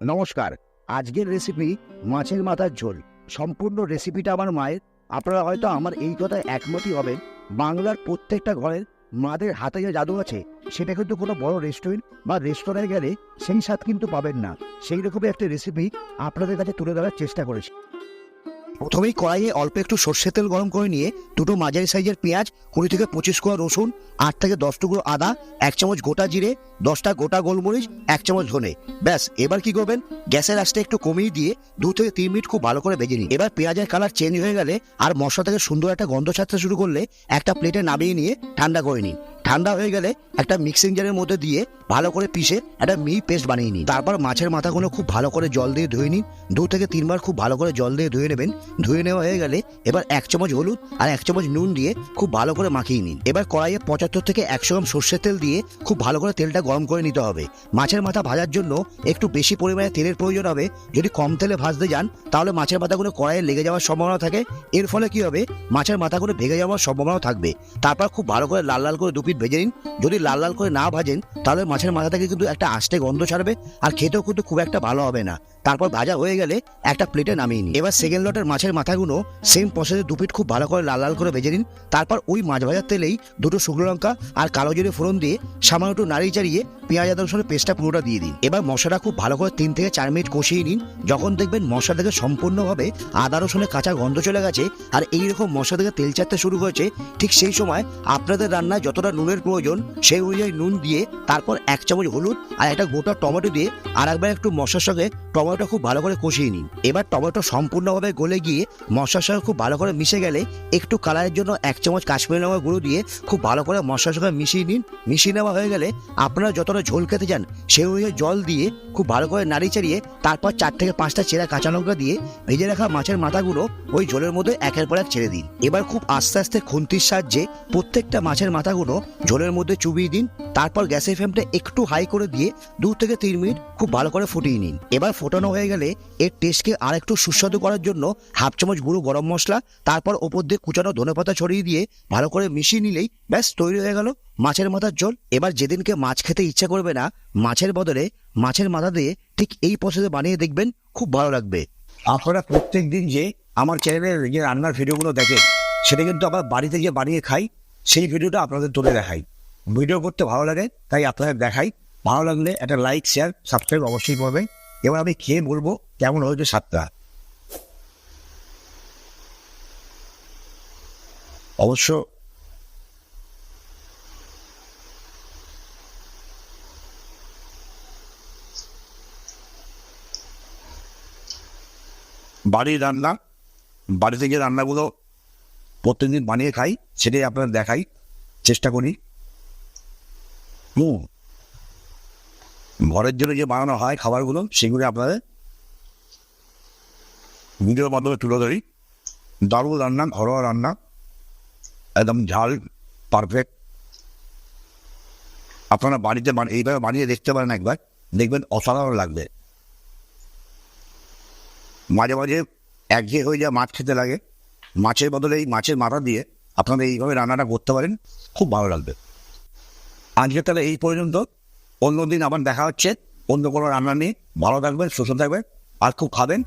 নমস্কার, আজকের রেসিপি মাছের মাথার ঝোল। সম্পূর্ণ রেসিপিটা আমার মায়ের। আপনারা হয়তো আমার এই কথায় একমতই হবেন। বাংলার প্রত্যেকটা ঘরের মাদের হাতে যে জাদু আছে, সেটা কিন্তু কোনো বড় রেস্টুরেন্ট বা রেস্তোরাঁয় গেলে সেই স্বাদ কিন্তু পাবেন না। সেই রকমই একটা রেসিপি আপনাদের কাছে তুলে ধরার চেষ্টা করেছি। প্রথমেই কড়াইয়ে অল্প একটু সর্ষের তেল গরম করে নিয়ে দুটো মাঝারি সাইজের পেঁয়াজ, কুড়ি থেকে পঁচিশ কোয়া রসুন, আট থেকে দশ টুকরো আদা, এক চামচ গোটা জিরে, দশটা গোটা গোলমরিচ, এক চামচ ধনে। ব্যাস, এবার কি করবেন? গ্যাসের আঁচটা একটু কমিয়ে দিয়ে দু থেকে তিন মিনিট খুব ভালো করে ভেজে নিন। এবার পেঁয়াজের কালার চেঞ্জ হয়ে গেলে আর মশলা থেকে সুন্দর একটা গন্ধ ছাড়তে শুরু করলে একটা প্লেটে নামিয়ে নিয়ে ঠান্ডা করে নিন। ঠান্ডা হয়ে গেলে একটা মিক্সিং জারের মধ্যে দিয়ে ভালো করে পিষে একটা মিহি পেস্ট বানিয়ে নিন। তারপর মাছের মাথাগুলো খুব ভালো করে জল দিয়ে ধুয়ে নিন। দু থেকে তিনবার খুব ভালো করে জল দিয়ে ধুয়ে নেবেন। ধুয়ে নেওয়া হয়ে গেলে এবার এক চামচ হলুদ আর এক চামচ নুন দিয়ে খুব ভালো করে মাখিয়ে নিন। এবার কড়াইয়ে পঁচাত্তর থেকে একশো গ্রাম সর্ষের তেল দিয়ে খুব ভালো করে তেলটা গরম করে নিতে হবে। মাছের মাথা ভাজার জন্য একটু বেশি পরিমাণে তেলের প্রয়োজন হবে। যদি কম তেলে ভাজতে যান, তাহলে মাছের মাথাগুলো কড়াইয়ে লেগে যাওয়ার সম্ভাবনা থাকে। এর ফলে কি হবে? মাছের মাথাগুলো ভেঙে যাওয়ার সম্ভাবনা থাকবে। তারপর খুব ভালো করে লাল লাল করে দুপিট ভেজে নিন। যদি লাল লাল করে না ভাজেন, তাহলে মাছের মাথা থেকে কিন্তু একটা আষ্টে গন্ধ ছাড়বে, আর খেতেও কিন্তু খুব একটা ভালো হবে না। তারপর ভাজা হয়ে গেলে একটা প্লেটে নামিয়ে নিন। এবার সেকেন্ড লটের মাছের মাথাগুলো সেম প্রসেসে দুপিট খুব ভালো করে লাল লাল করে ভেজে নিন। তারপর ওই মাছ ভাজার তেলেই দুটো শুকনো লঙ্কা আর কালো জিরে ফোড়ন দিয়ে সামান্য একটু নাড়িয়ে চাড়িয়ে পেঁয়াজ, আদা, রসুনের পেস্টটা পুরোটা দিয়ে দিন। এবার মশলাটা খুব ভালো করে তিন থেকে চার মিনিট কষিয়ে নিন। যখন দেখবেন মশলা থেকে সম্পূর্ণভাবে আদা, রসুনের কাঁচা গন্ধ চলে গেছে আর এইরকম মশলা থেকে তেল চাটতে শুরু হয়েছে ঠিক সেই সময় আপনাদের রান্নায় যতটা নুনের প্রয়োজন সেই অনুযায়ী নুন দিয়ে তারপর এক চামচ হলুদ আর একটা গোটা টমেটো দিয়ে আর একবার একটু মশলার সঙ্গে টমেটো খুব ভালো করে কষিয়ে নিন। এবার টমেটো সম্পূর্ণভাবে গলে গিয়ে মশলার সঙ্গে খুব ভালো করে মিশে গেলে একটু কালারের জন্য এক চামচ কাশ্মীরি লঙ্কা গুঁড়ো দিয়ে খুব ভালো করে মশলার সঙ্গে মিশিয়ে নিন। মিশিয়ে নেওয়া হয়ে গেলে আপনারা যতটা ঝোল খেতে চান সেই অনুযায়ী জল দিয়ে খুব ভালো করে নাড়িয়ে চাড়িয়ে তারপর চার থেকে পাঁচটা চেরা কাঁচা লঙ্কা দিয়ে ভেজে রাখা মাছের মাথাগুলো ওই ঝোলের মধ্যে একের পর এক ছেড়ে দিন। এবার খুব আস্তে আস্তে খুন্তির সাহায্যে প্রত্যেকটা মাছের মাথাগুলো ঝোলের মধ্যে চুবিয়ে দিন। তারপর গ্যাসের ফ্লেমটা একটু হাই করে দিয়ে দু থেকে তিন মিনিট খুব ভালো করে ফুটিয়ে নিন। এবার ফোটানো হয়ে গেলে এর টেস্টকে আর একটু সুস্বাদু করার জন্য হাফ চামচ গুঁড়ো গরম মশলা, তারপর ওপর দিয়ে কুচানো ধনেপাতা ছড়িয়ে দিয়ে ভালো করে মিশিয়ে নিলেই ব্যাস তৈরি হয়ে গেল মাছের মাথার ঝোল। এবার যেদিনকে মাছ খেতে ইচ্ছা করবে না, মাছের বদলে মাছের মাথা দিয়ে ঠিক এই প্রসেসে বানিয়ে দেখবেন, খুব ভালো লাগবে। আপনারা প্রত্যেক দিন যে আমার চ্যানেলের যে রান্নার ভিডিওগুলো দেখেন, সেটা কিন্তু আবার বাড়িতে গিয়ে বানিয়ে খাই, সেই ভিডিওটা আপনাদের তুলে দেখাই। ভিডিও করতে ভালো লাগে, তাই আপনাদের দেখাই। ভালো লাগলে একটা লাইক শেয়ার সাবস্ক্রাইব অবশ্যই করবেন। এবার আমি খেয়ে বলব কেমন হয়েছে স্বাদটা। অবশ্য বাড়ির রান্না, বাড়িতে যে রান্নাগুলো প্রত্যেকদিন বানিয়ে খাই, সেটাই আপনাদের দেখাই, চেষ্টা করি। হুম। ঘরের জন্য যে বানানো হয় খাবারগুলো, সেগুলো আপনাদের ভিডিওর মাধ্যমে তুলে ধরি। দারুণ রান্না, ঘরোয়া রান্না, একদম ঝাল পারফেক্ট আপনারা বাড়িতে এইভাবে বানিয়ে দেখতে পারেন একবার। দেখবেন অসাধারণ লাগবে। মাঝে মাঝে একঘেয়ে হয়ে যায় মাছ খেতে লাগে, মাছের বদলে এই মাছের মাথা দিয়ে আপনারা এইভাবে রান্নাটা করতে পারেন, খুব ভালো লাগবে। আজকে তাহলে এই পর্যন্ত। অন্য দিন আবার দেখা হচ্ছে। অন্য কোনো রান্না নিয়ে। ভালো থাকবেন, সুস্থ থাকবেন, আর খুব খাবেন।